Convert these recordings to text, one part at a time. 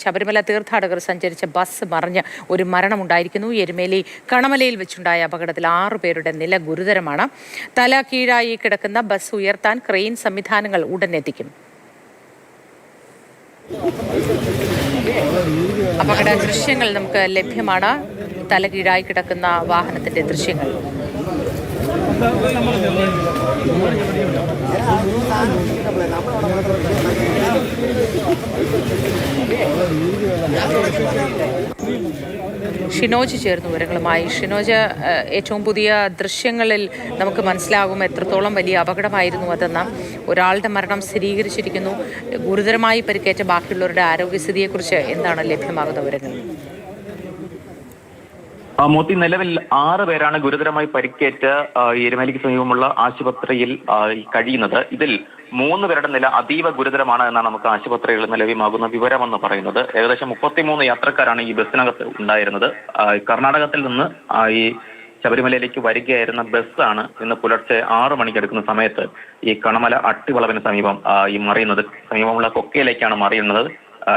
ശബരിമല തീർത്ഥാടകർ സഞ്ചരിച്ച ബസ് മറിഞ്ഞ് ഒരു മരണമുണ്ടായിരിക്കുന്നു. എരുമേലി കണമലയിൽ വെച്ചുണ്ടായ അപകടത്തിൽ ആറു പേരുടെ നില ഗുരുതരമാണ്. തല കീഴായി കിടക്കുന്ന ബസ് ഉയർത്താൻ ക്രെയിൻ സംവിധാനങ്ങൾ ഉടൻ എത്തിക്കും അപകട ദൃശ്യങ്ങൾ നമുക്ക് ലഭ്യമാണ്. തല കീഴായി കിടക്കുന്ന വാഹനത്തിന്റെ ദൃശ്യങ്ങൾ. ഷിനോജ് ചേർന്നു വിവരങ്ങളുമായി. ഷിനോജ് ഏറ്റവും പുതിയ ദൃശ്യങ്ങളിൽ നമുക്ക് മനസ്സിലാകും എത്രത്തോളം വലിയ അപകടമായിരുന്നു അതെന്ന്. ഒരാളുടെ മരണം സ്ഥിരീകരിച്ചിരിക്കുന്നു. ഗുരുതരമായി പരിക്കേറ്റ ബാക്കിയുള്ളവരുടെ ആരോഗ്യസ്ഥിതിയെക്കുറിച്ച് എന്താണ് ലഭ്യമാകുന്ന വിവരങ്ങൾ? മോത്തി നിലവിൽ ആറ് പേരാണ് ഗുരുതരമായി പരിക്കേറ്റ് എരുമേലിക്ക് സമീപമുള്ള ആശുപത്രിയിൽ കഴിയുന്നത്. ഇതിൽ മൂന്ന് പേരുടെ നില അതീവ ഗുരുതരമാണ് എന്നാണ് നമുക്ക് ആശുപത്രികളിൽ നിന്ന് ലഭ്യമാകുന്ന വിവരമെന്ന് പറയുന്നത്. ഏകദേശം മുപ്പത്തിമൂന്ന് യാത്രക്കാരാണ് ഈ ബസ്സിനകത്ത് ഉണ്ടായിരുന്നത്. കർണാടകത്തിൽ നിന്ന് ഈ ശബരിമലയിലേക്ക് വരികയായിരുന്ന ബസ്സാണ് ഇന്ന് പുലർച്ചെ ആറു മണിക്ക് എടുക്കുന്ന സമയത്ത് ഈ കണമല അട്ടിവളവിന് സമീപം ഈ മറിയുന്നത്. സമീപമുള്ള കൊക്കയിലേക്കാണ് മറിയുന്നത്.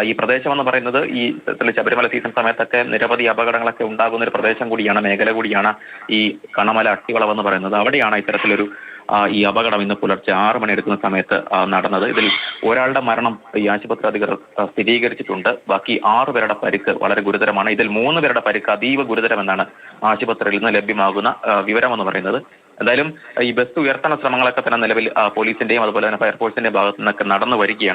ഈ പ്രദേശം എന്ന് പറയുന്നത് ഈ ശബരിമല സീസൺ സമയത്തൊക്കെ നിരവധി അപകടങ്ങളൊക്കെ ഉണ്ടാകുന്ന ഒരു പ്രദേശം കൂടിയാണ് മേഖല കൂടിയാണ് ഈ കണമല അട്ടിവളവ് എന്ന് പറയുന്നത്. അവിടെയാണ് ഇത്തരത്തിലൊരു ഈ അപകടം ഇന്ന് പുലർച്ചെ ആറ് മണി എടുക്കുന്ന സമയത്ത് നടന്നത്. ഇതിൽ ഒരാളുടെ മരണം ഈ ആശുപത്രി അധികൃതർ സ്ഥിരീകരിച്ചിട്ടുണ്ട്. ബാക്കി ആറ് പേരുടെ പരിക്ക് വളരെ ഗുരുതരമാണ്. ഇതിൽ മൂന്ന് പേരുടെ പരിക്ക് അതീവ ഗുരുതരമെന്നാണ് ആശുപത്രിയിൽ നിന്ന് ലഭ്യമാകുന്ന വിവരം വിവരമെന്ന് പറയുന്നത്. എന്തായാലും ഈ ബസ് ഉയർത്തണ ശ്രമങ്ങളൊക്കെ തന്നെ നിലവിൽ പോലീസിന്റെയും അതുപോലെ തന്നെ ഫയർഫോഴ്സിന്റെയും ഭാഗത്തു നിന്നൊക്കെ നടന്നു വരികയാണ്.